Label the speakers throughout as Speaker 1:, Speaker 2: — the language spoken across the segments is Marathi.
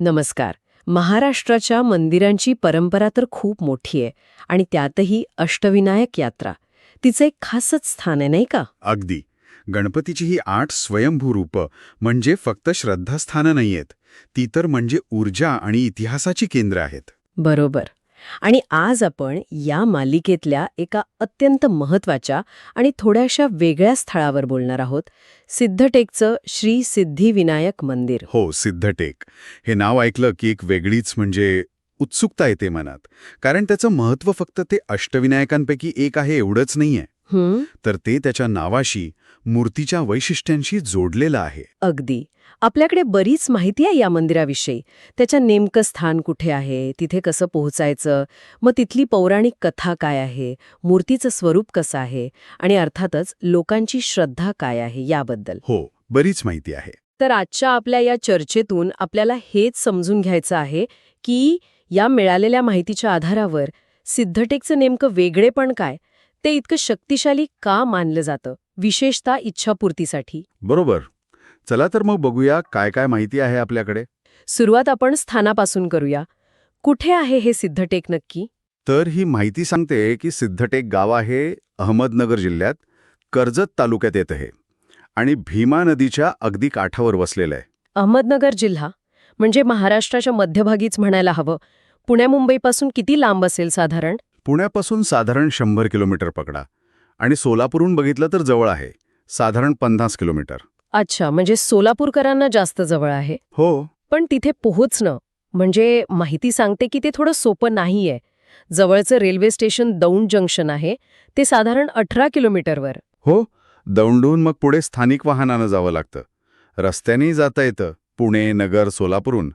Speaker 1: नमस्कार. महाराष्ट्राच्या मंदिरांची परंपरा तर खूप मोठी आहे आणि त्यातही अष्टविनायक यात्रा. तिचं एक खासच स्थान आहे नाही का?
Speaker 2: अगदी. गणपतीची ही आठ स्वयंभू रूपं म्हणजे फक्त श्रद्धास्थानं नाहीयेत. ती तर म्हणजे ऊर्जा आणि इतिहासाची केंद्र आहेत.
Speaker 1: बरोबर. आणि आज आपण या मालिकेतल्या एका अत्यंत महत्त्वाच्या आणि थोड्याशा वेगळ्या स्थळावर बोलणार आहोत. सिद्धटेकचं श्री सिद्धिविनायक मंदिर.
Speaker 2: हो सिद्धटेक. हे नाव ऐकलं की एक वेगळीच म्हणजे उत्सुकता येते मनात. कारण त्याचं महत्त्व फक्त ते अष्टविनायकांपैकी एक आहे एवढंच नाहीये.
Speaker 1: हं?
Speaker 2: तर ते त्याच्या नावाशी मूर्तीच्या वैशिष्ट्यांशी जोडलेलं आहे.
Speaker 1: अगदी. आपल्याकडे बरीच माहिती आहे या मंदिराविषयी. त्याचं नेमकं स्थान कुठे आहे? तिथे कसं पोहोचायचं? मग तिथली पौराणिक कथा काय आहे? मूर्तीचं स्वरूप कसं आहे? आणि अर्थातच लोकांची श्रद्धा काय आहे याबद्दल?
Speaker 2: हो बरीच माहिती आहे.
Speaker 1: तर आजच्या आपल्या या चर्चेतून आपल्याला हेच समजून घ्यायचं आहे की या मिळालेल्या माहितीच्या आधारावर सिद्धटेकचं नेमकं वेगळेपण काय? ते इतकं शक्तिशाली का मानलं जातं? विशेषतः इच्छापूर्तीसाठी.
Speaker 2: बरोबर. चला तर मग बघूया काय काय माहिती आहे आपल्याकडे.
Speaker 1: सुरुवात आपण स्थानापासून करूया. कुठे आहे हे सिद्धटेक नक्की?
Speaker 2: तर ही माहिती सांगते की सिद्धटेक गाव आहे अहमदनगर जिल्ह्यात कर्जत तालुक्यात येत आहे आणि भीमा नदीच्या अगदी काठावर वसलेलं आहे.
Speaker 1: अहमदनगर जिल्हा म्हणजे महाराष्ट्राच्या मध्यभागीच म्हणायला हवं. पुण्या मुंबईपासून किती लांब असेल साधारण?
Speaker 2: पुण्यापासून साधारण शंभर किलोमीटर पकडा. आणि सोलापूरहून बघितलं तर जवळ आहे साधारण पन्नास किलोमीटर.
Speaker 1: अच्छा म्हणजे सोलापूरकरांना जास्त जवळ आहे.
Speaker 2: हो.
Speaker 1: पण तिथे पोहोचणं म्हणजे माहिती सांगते की ते थोडं सोपं नाहीये. जवळचं रेल्वे स्टेशन दौंड जंक्शन आहे ते साधारण अठरा किलोमीटरवर.
Speaker 2: हो दौंडून मग पुढे स्थानिक वाहनानं जावं लागतं. रस्त्यानेही जाता येतं पुणे नगर सोलापूरहून.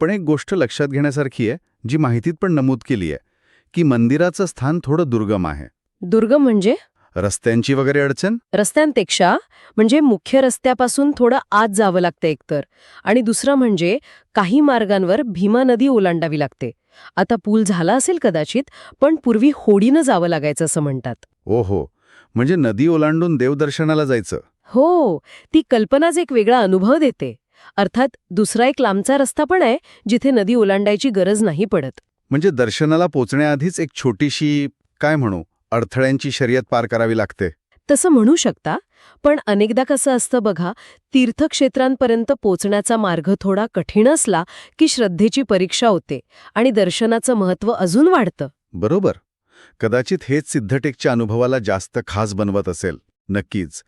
Speaker 2: पण एक गोष्ट लक्षात घेण्यासारखी आहे जी माहितीत पण नमूद केली आहे की मंदिराचं स्थान थोडं दुर्गम आहे.
Speaker 1: दुर्गम म्हणजे?
Speaker 2: रस्त्यांची वगैरे अडचण?
Speaker 1: रस्त्यांपेक्षा म्हणजे मुख्य रस्त्यापासून थोडं आत जावं लागतं एकतर. आणि दुसरं म्हणजे काही मार्गांवर भीमा नदी ओलांडावी लागते. आता पूल झाला असेल कदाचित पण पूर्वी होडीनं जावं लागायचं असं म्हणतात.
Speaker 2: ओहो म्हणजे नदी ओलांडून देवदर्शनाला जायचं.
Speaker 1: हो ती कल्पनाच एक वेगळा अनुभव देते. अर्थात दुसरा एक लांबचा रस्ता पण आहे जिथे नदी ओलांडायची गरज नाही पडत.
Speaker 2: म्हणजे दर्शनाला पोचण्याआधीच एक छोटीशी काय म्हणू अडथळ्यांची शर्यत पार करावी लागते.
Speaker 1: तसं म्हणू शकता पण अनेकदा कसं असतं बघा तीर्थक्षेत्रांपर्यंत पोचण्याचा मार्ग थोडा कठीण असला की श्रद्धेची परीक्षा होते आणि दर्शनाचं महत्त्व अजून वाढतं.
Speaker 2: बरोबर. कदाचित हेच सिद्धटेकच्या अनुभवाला जास्त खास बनवत असेल. नक्कीच.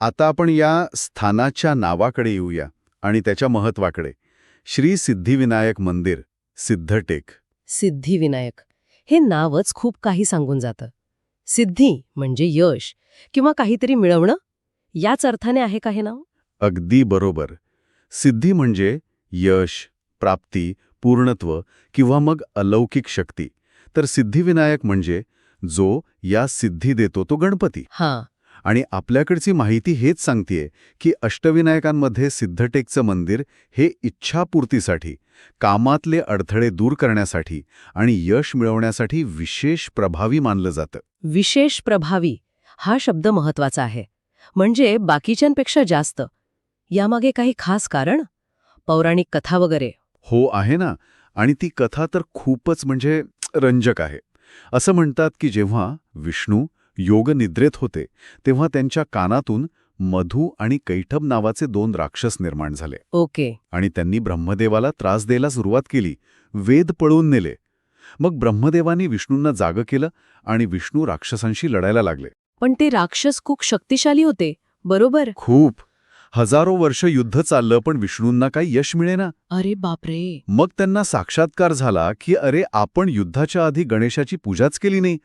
Speaker 2: आता आपण या स्थानाच्या नावाकडे येऊया आणि त्याच्या महत्वाकडे श्री सिद्धिविनायक मंदिर सिद्धटेक.
Speaker 1: सिद्धिविनायक. हे नावच खूप काही सांगून जातं. सिद्धी म्हणजे यश किंवा काहीतरी मिळवणं? याच अर्थाने आहे का हे नाव?
Speaker 2: अगदी बरोबर. सिद्धी म्हणजे यश प्राप्ती पूर्णत्व किंवा मग अलौकिक शक्ती. तर सिद्धिविनायक म्हणजे जो या सिद्धी देतो तो गणपती.
Speaker 1: हां.
Speaker 2: आणि आपल्याकडची माहिती हेच सांगतेय की अष्टविनायकांमध्ये सिद्धटेकचं मंदिर हे इच्छापूर्तीसाठी कामातले अडथळे दूर करण्यासाठी आणि यश मिळवण्यासाठी विशेष प्रभावी मानलं जातं.
Speaker 1: विशेष प्रभावी हा शब्द महत्त्वाचा आहे. म्हणजे बाकीच्यांपेक्षा जास्त. यामागे काही खास कारण? पौराणिक कथा वगैरे.
Speaker 2: हो आहे ना. आणि ती कथा तर खूपच म्हणजे रंजक आहे. असं म्हणतात की जेव्हा विष्णू योगनिद्रेत होते तेव्हा त्यांच्या कानातून मधु आणि कैठब नावाचे दोन राक्षस निर्माण झाले.
Speaker 1: ओके.
Speaker 2: आणि त्यांनी ब्रह्मदेवाला त्रास द्यायला सुरुवात केली. वेद पळवून नेले. मग ब्रह्मदेवानी विष्णूंना जागं केलं आणि विष्णू राक्षसांशी लढायला लागले.
Speaker 1: पण ते राक्षस खूप शक्तिशाली होते बरोबर?
Speaker 2: खूप. हजारो वर्ष युद्ध चाललं पण विष्णूंना काही यश मिळेना.
Speaker 1: अरे बापरे!
Speaker 2: मग त्यांना साक्षात्कार झाला की अरे आपण युद्धाच्या आधी गणेशाची पूजाच केली नाही.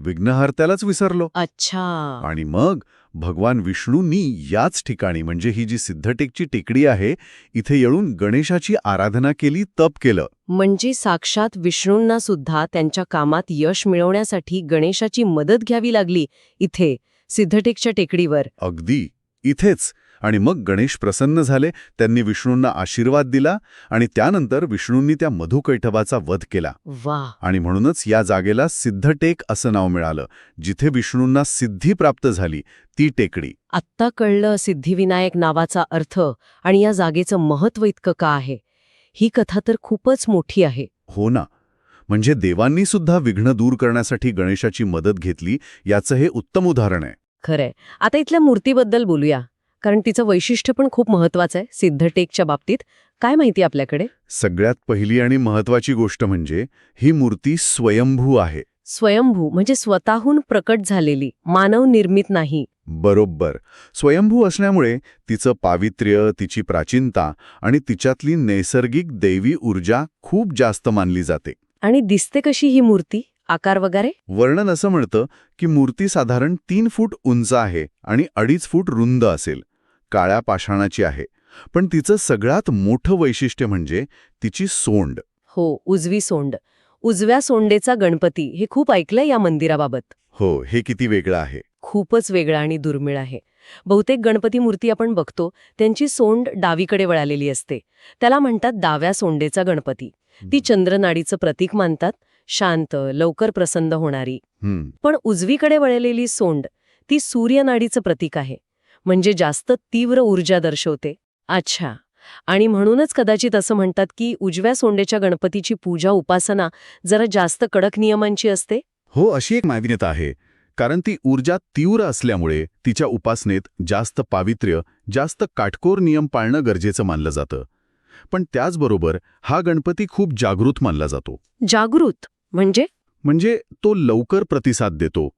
Speaker 2: विघ्नहर्त्यालाच विसरलो.
Speaker 1: अच्छा.
Speaker 2: आणि मग भगवान विष्णूंनी याच ठिकाणी म्हणजे ही जी सिद्धटेकची टेकडी आहे इथे येऊन गणेशाची आराधना केली तप केलं.
Speaker 1: म्हणजे साक्षात विष्णूंना सुद्धा त्यांच्या कामात यश मिळवण्यासाठी गणेशाची मदत घ्यावी लागली इथे सिद्धटेकच्या टेकडीवर.
Speaker 2: अगदी इथेच. आणि मग गणेश प्रसन्न झाले. त्यांनी विष्णूंना आशीर्वाद दिला आणि त्यानंतर विष्णूंनी त्या मधुकैठवाचा वध केला.
Speaker 1: वा.
Speaker 2: आणि म्हणूनच या जागेला सिद्धटेक असं नाव मिळालं. जिथे विष्णूंना सिद्धी प्राप्त झाली ती टेकडी.
Speaker 1: आत्ता कळलं सिद्धिविनायक नावाचा अर्थ आणि या जागेचं महत्त्व इतकं का आहे. ही कथा तर खूपच मोठी आहे.
Speaker 2: हो ना. म्हणजे देवांनी सुद्धा विघ्न दूर करण्यासाठी गणेशाची मदत घेतली याचं हे उत्तम उदाहरण आहे.
Speaker 1: खरंय. आता इथल्या मूर्तीबद्दल बोलूया. कारण तिचं वैशिष्ट्य पण खूप महत्वाचं आहे सिद्धटेकच्या बाबतीत. काय माहिती आपल्याकडे?
Speaker 2: सगळ्यात पहिली आणि महत्वाची गोष्ट म्हणजे ही मूर्ती स्वयंभू आहे.
Speaker 1: स्वयंभू म्हणजे स्वतःहून प्रकट झालेली मानव निर्मित नाही.
Speaker 2: बरोबर. स्वयंभू असल्यामुळे तिचं पावित्र्य तिची प्राचीनता आणि तिच्यातली नैसर्गिक दैवी ऊर्जा खूप जास्त मानली जाते.
Speaker 1: आणि दिसते कशी ही मूर्ती? आकार वगैरे?
Speaker 2: वर्णन असं म्हणतं की मूर्ती साधारण तीन फूट उंच आहे आणि अडीच फूट रुंद असेल. काळ्या पाषाणाची आहे. पण तिचं सगळ्यात मोठं वैशिष्ट्य म्हणजे तिची सोंड.
Speaker 1: हो उजवी सोंड. उजव्या सोंडेचा गणपती हे खूप ऐकलंय या मंदिराबाबत?
Speaker 2: हो हे किती वेगळं आहे.
Speaker 1: खूपच वेगळा आणि दुर्मिळ आहे. बहुतेक गणपती मूर्ती आपण बघतो त्यांची सोंड डावीकडे वळालेली असते. त्याला म्हणतात डाव्या सोंडेचा गणपती. ती चंद्रनाडीचं प्रतीक मानतात. शांत लवकर प्रसन्न होणारी. पण उजवीकडे वळलेली सोंड ती सूर्यनाडीचं प्रतीक आहे. म्हणजे जास्त तीव्र ऊर्जा दर्शवते. अच्छा. आणि म्हणूनच कदाचित असं म्हणतात की उजव्या सोंडेच्या गणपतीची पूजा उपासना जरा जास्त कडक नियमांची असते?
Speaker 2: हो अशी एक मान्यता आहे. कारण ती ऊर्जा तीव्र असल्यामुळे तिच्या उपासनेत जास्त पावित्र्य जास्त काटकोर नियम पाळणं गरजेचं मानलं जातं. पण त्याचबरोबर हा गणपती खूप जागृत मानला जातो.
Speaker 1: जागृत? म्हणजे?
Speaker 2: म्हणजे तो लवकर प्रतिसाद देतो.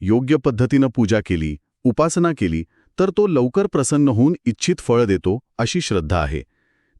Speaker 2: योग्य पद्धतीनं पूजा केली उपासना केली तर तो लवकर प्रसन्न होऊन इच्छित फळ देतो अशी श्रद्धा आहे.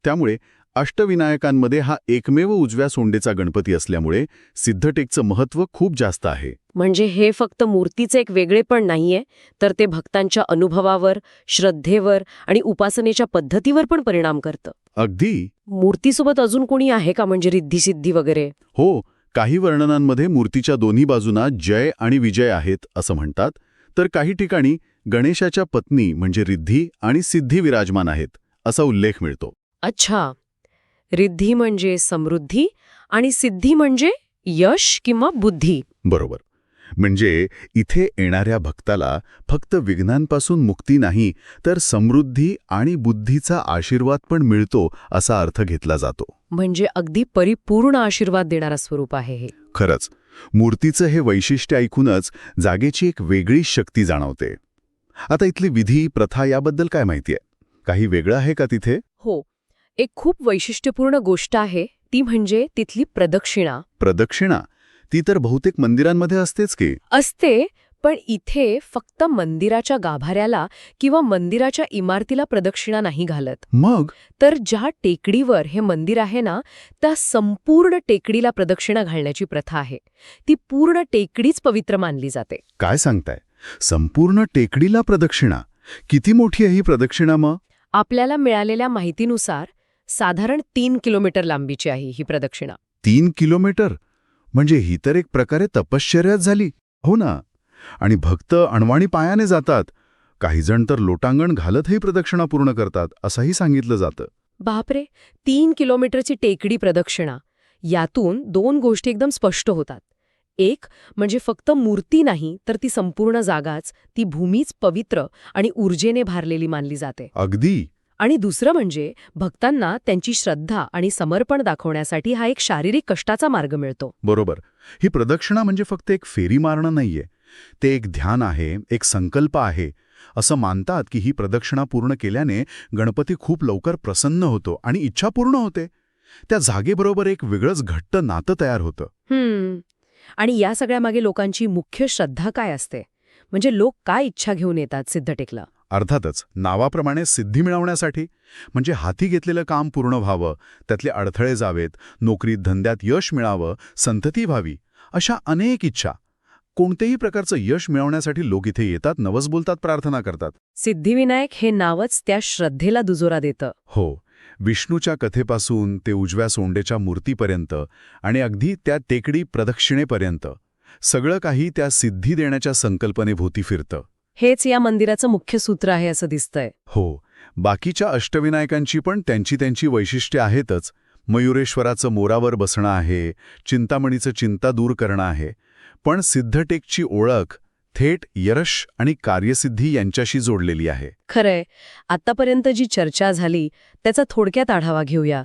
Speaker 2: त्यामुळे अष्टविनायकांमध्ये हा एकमेव उजव्या सोंडेचा गणपती असल्यामुळे सिद्धटेकचं महत्त्व खूप जास्त आहे.
Speaker 1: म्हणजे हे फक्त मूर्तीचे एक वेगळेपण नाहीये तर ते भक्तांच्या अनुभवावर श्रद्धेवर आणि उपासनेच्या पद्धतीवर पण परिणाम करतं.
Speaker 2: अगदी.
Speaker 1: मूर्तीसोबत अजून कोणी आहे का म्हणजे रिद्धिसिद्धी वगैरे?
Speaker 2: हो काही वर्णनांमध्ये मूर्तीच्या दोन्ही बाजूंना जय आणि विजय आहेत असं म्हणतात. तर काही ठिकाणी गणेशाच्या पत्नी म्हणजे रिद्धी आणि सिद्धी विराजमान आहेत असा उल्लेख मिळतो.
Speaker 1: अच्छा. रिद्धी म्हणजे समृद्धी आणि सिद्धी म्हणजे यश किंवा बुद्धी.
Speaker 2: बरोबर. म्हणजे इथे येणाऱ्या भक्ताला फक्त विघ्नांपासून मुक्ती नाही तर समृद्धी आणि बुद्धीचा आशीर्वाद पण मिळतो असा अर्थ घेतला जातो.
Speaker 1: म्हणजे अगदी परिपूर्ण आशीर्वाद देणारा स्वरूप आहे हे.
Speaker 2: खरंच. मूर्तीचं हे वैशिष्ट्य ऐकूनच जागेची एक वेगळी शक्ती जाणवते. आता इथली विधी प्रथा याबद्दल काय माहितीये? काही वेगळं आहे का तिथे?
Speaker 1: हो. एक खूप वैशिष्ट्यपूर्ण गोष्ट आहे ती म्हणजे तिथली प्रदक्षिणा.
Speaker 2: प्रदक्षिणा? ती तर बहुतेक मंदिरांमध्ये असतेच की.
Speaker 1: असते पण इथे फक्त मंदिराच्या गाभाऱ्याला किंवा मंदिराच्या इमारतीला प्रदक्षिणा नाही घालत.
Speaker 2: मग?
Speaker 1: तर ज्या टेकडीवर हे मंदिर आहे ना त्या संपूर्ण टेकडीला प्रदक्षिणा घालण्याची प्रथा आहे. ती पूर्ण टेकडीच पवित्र मानली जाते.
Speaker 2: काय सांगताय? संपूर्ण टेकडीला प्रदक्षिणा. किती मोठी आहे ही प्रदक्षिणा मग?
Speaker 1: आपल्याला मिळालेल्या माहितीनुसार साधारण तीन किलोमीटर लांबीची आहे ही प्रदक्षिणा.
Speaker 2: तीन किलोमीटर? म्हणजे ही तर एक प्रकारे तपश्चर्याच झाली. हो ना. आणि भक्त अणवाणी पायाने जातात. काही जण तर लोटांगण घालत ही प्रदक्षिणा पूर्ण करतात असंही सांगितलं जातं.
Speaker 1: बापरे! तीन किलोमीटरची टेकडी प्रदक्षिणा. यातून दोन गोष्टी एकदम स्पष्ट होतात. एक म्हणजे फक्त मूर्ती नाही तर ती संपूर्ण जागाच ती भूमीच पवित्र आणि ऊर्जेने भारलेली मानली जाते.
Speaker 2: अगदी.
Speaker 1: आणि दुसरं म्हणजे भक्तांना त्यांची श्रद्धा आणि समर्पण दाखवण्यासाठी हा एक शारीरिक कष्टाचा मार्ग मिळतो.
Speaker 2: बरोबर. ही प्रदक्षिणा म्हणजे फक्त एक फेरी मारणं नाहीये. ते एक ध्यान आहे एक संकल्प आहे असं मानतात की ही प्रदक्षिणा पूर्ण केल्याने गणपती खूप लवकर प्रसन्न होतो आणि इच्छा पूर्ण होते. त्या जागेबरोबर एक वेगळंच घट्ट नातं तयार होतं.
Speaker 1: आणि या सगळ्यामागे लोकांची मुख्य श्रद्धा काय असते? म्हणजे लोक काय इच्छा घेऊन येतात सिद्धटेकला
Speaker 2: अर्थातच नावाप्रमाणे सिद्धी मिळवण्यासाठी? म्हणजे हाती घेतलेलं काम पूर्ण व्हावं त्यातले अडथळे जावेत नोकरीत धंद्यात यश मिळावं संतती व्हावी अशा अनेक इच्छा. कोणतेही प्रकारचं यश मिळवण्यासाठी लोक इथे येतात नवस बोलतात प्रार्थना करतात.
Speaker 1: सिद्धिविनायक हे नावच त्या श्रद्धेला दुजोरा देतं.
Speaker 2: हो विष्णूच्या कथेपासून ते उजव्या सोंडेच्या मूर्तीपर्यंत आणि अगदी त्या टेकडी प्रदक्षिणेपर्यंत. सगळं काही त्या सिद्धी देण्याच्या संकल्पनेभोवती फिरतं.
Speaker 1: हेच या मंदिराचं मुख्य सूत्र आहे असं दिसतंय.
Speaker 2: हो बाकीच्या अष्टविनायकांची पण त्यांची त्यांची वैशिष्ट्ये आहेतच. मयुरेश्वराचं मोरावर बसणं आहे चिंतामणीचं चिंता दूर करणं आहे. पण सिद्धटेकची ओळख थेट यश आणि कार्यसिद्धी यांच्याशी जोडलेली आहे.
Speaker 1: खरंय. आतापर्यंत जी चर्चा झाली त्याचा थोडक्यात आढावा घेऊया.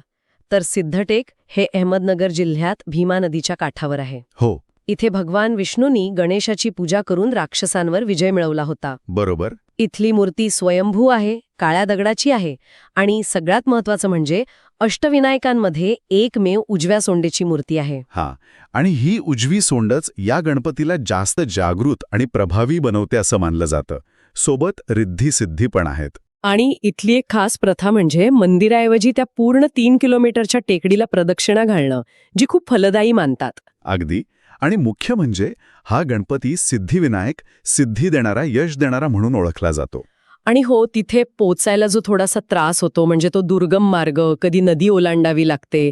Speaker 1: तर सिद्धटेक हे अहमदनगर जिल्ह्यात भीमा नदीच्या काठावर आहे.
Speaker 2: हो.
Speaker 1: इथे भगवान विष्णूंनी गणेशाची पूजा करून राक्षसांवर विजय मिळवला होता.
Speaker 2: बरोबर.
Speaker 1: इथली मूर्ती स्वयंभू आहे काळ्या दगडाची आहे आणि सगळ्यात महत्वाचं म्हणजे अष्टविनायकांमध्ये एकमेव उजव्या सोंडेची मूर्ती आहे.
Speaker 2: हा आणि ही उजवी सोंडच या गणपतीला जास्त जागृत आणि प्रभावी बनवते असं मानलं जातं. सोबत रिद्धी सिद्धी पण आहेत.
Speaker 1: आणि इथली एक खास प्रथा म्हणजे मंदिराऐवजी त्या पूर्ण तीन किलोमीटरच्या टेकडीला प्रदक्षिणा घालणं जी खूप फलदायी मानतात.
Speaker 2: अगदी. आणि मुख्य म्हणजे हा गणपती सिद्धिविनायक सिद्धी देणारा यश देणारा म्हणून ओळखला जातो.
Speaker 1: आणि हो तिथे पोचायला जो थोडासा त्रास होतो म्हणजे तो दुर्गम मार्ग कधी नदी ओलांडावी लागते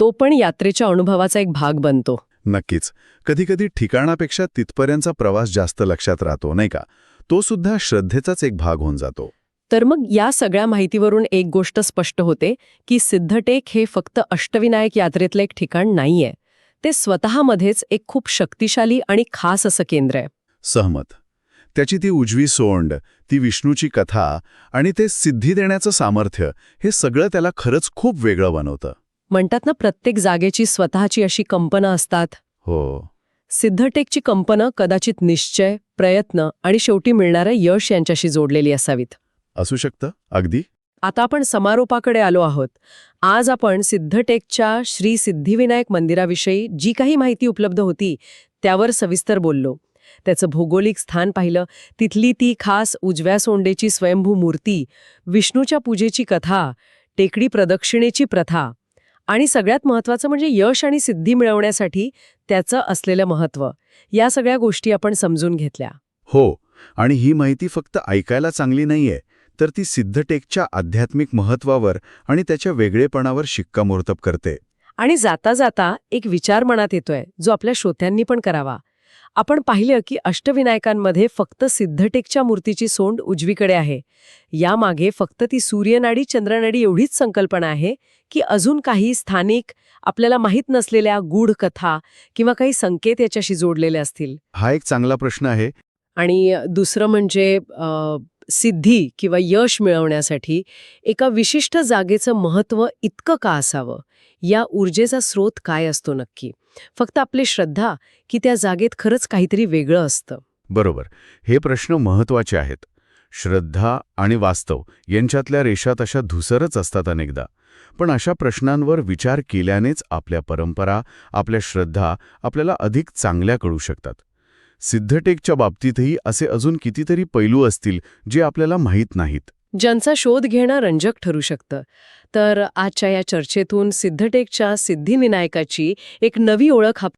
Speaker 1: तो पण यात्रेच्या अनुभवाचा एक भाग बनतो.
Speaker 2: नक्कीच. कधीकधी ठिकाणापेक्षा तिथपर्यंतचा प्रवास जास्त लक्षात राहतो नाही का? तो सुद्धा श्रद्धेचाच एक भाग होऊन जातो.
Speaker 1: तर मग या सगळ्या माहितीवरून एक गोष्ट स्पष्ट होते की सिद्धटेक हे फक्त अष्टविनायक यात्रेतलं एक ठिकाण नाहीये. ते स्वतःमध्येच एक खूप शक्तिशाली आणि खास असं केंद्र आहे.
Speaker 2: सहमत. त्याची ती उजवी सोंड ती विष्णूची कथा आणि ते सिद्धी देण्याचं सामर्थ्य हे सगळं त्याला खरंच खूप वेगळं बनवतं.
Speaker 1: म्हणतात ना प्रत्येक जागेची स्वतःची अशी कंपनं असतात.
Speaker 2: हो.
Speaker 1: सिद्धटेकची कंपनं कदाचित निश्चय प्रयत्न आणि शेवटी मिळणारं यश यांच्याशी जोडलेली असावीत.
Speaker 2: असू शकतं अगदी.
Speaker 1: आता आपण समारोपाकडे आलो आहोत. आज आपण सिद्धटेकच्या श्री सिद्धिविनायक मंदिराविषयी जी काही माहिती उपलब्ध होती त्यावर सविस्तर बोललो. त्याचं भौगोलिक स्थान पाहिलं. तिथली ती खास उजव्या सोंडेची स्वयंभू मूर्ती विष्णूच्या पूजेची कथा टेकडी प्रदक्षिणेची प्रथा आणि सगळ्यात महत्त्वाचं म्हणजे यश आणि सिद्धी मिळवण्यासाठी त्याचं असलेलं महत्त्व. या सगळ्या गोष्टी आपण समजून घेतल्या.
Speaker 2: हो आणि ही माहिती फक्त ऐकायला चांगली नाहीये. तर ती सिद्धटेकच्या आध्यात्मिक महत्वावर आणि त्याच्या वेगळेपणावर शिक्कामोर्तब करते.
Speaker 1: आणि जाता जाता एक विचार मनात येतोय जो आपल्या श्रोत्यांनी पण करावा. आपण पाहिलं की अष्टविनायकांमध्ये फक्त सिद्धटेकच्या मूर्तीची सोंड उजवीकडे आहे. यामागे फक्त ती सूर्यनाडी चंद्रनाडी एवढीच संकल्पना आहे की अजून काही स्थानिक आपल्याला माहीत नसलेल्या गूढ कथा किंवा काही संकेत याच्याशी जोडलेले असतील.
Speaker 2: हा एक चांगला प्रश्न आहे.
Speaker 1: आणि दुसरं म्हणजे सिद्धी किंवा यश मिळवण्यासाठी एका विशिष्ट जागेचं महत्त्व इतकं का असावं? या ऊर्जेचा स्रोत काय असतो नक्की? फक्त आपली श्रद्धा की त्या जागेत खरंच काहीतरी वेगळं असतं.
Speaker 2: बरोबर. हे प्रश्न महत्त्वाचे आहेत. श्रद्धा आणि वास्तव यांच्यातल्या रेषा तशा धुसरच असतात अनेकदा. पण अशा प्रश्नांवर विचार केल्यानेच आपल्या परंपरा आपल्या श्रद्धा आपल्याला अधिक चांगल्या कळू शकतात. सिद्धटेकच्या बाबतीतही असे अजून कितीतरी पैलू असतील जे आपल्याला माहीत नाहीत.
Speaker 1: ज्यांचा शोध घेणं रंजक ठरू शकतं. तर आजच्या या चर्चेतून सिद्धटेकच्या सिद्धिविनायकाची एक नवी ओळख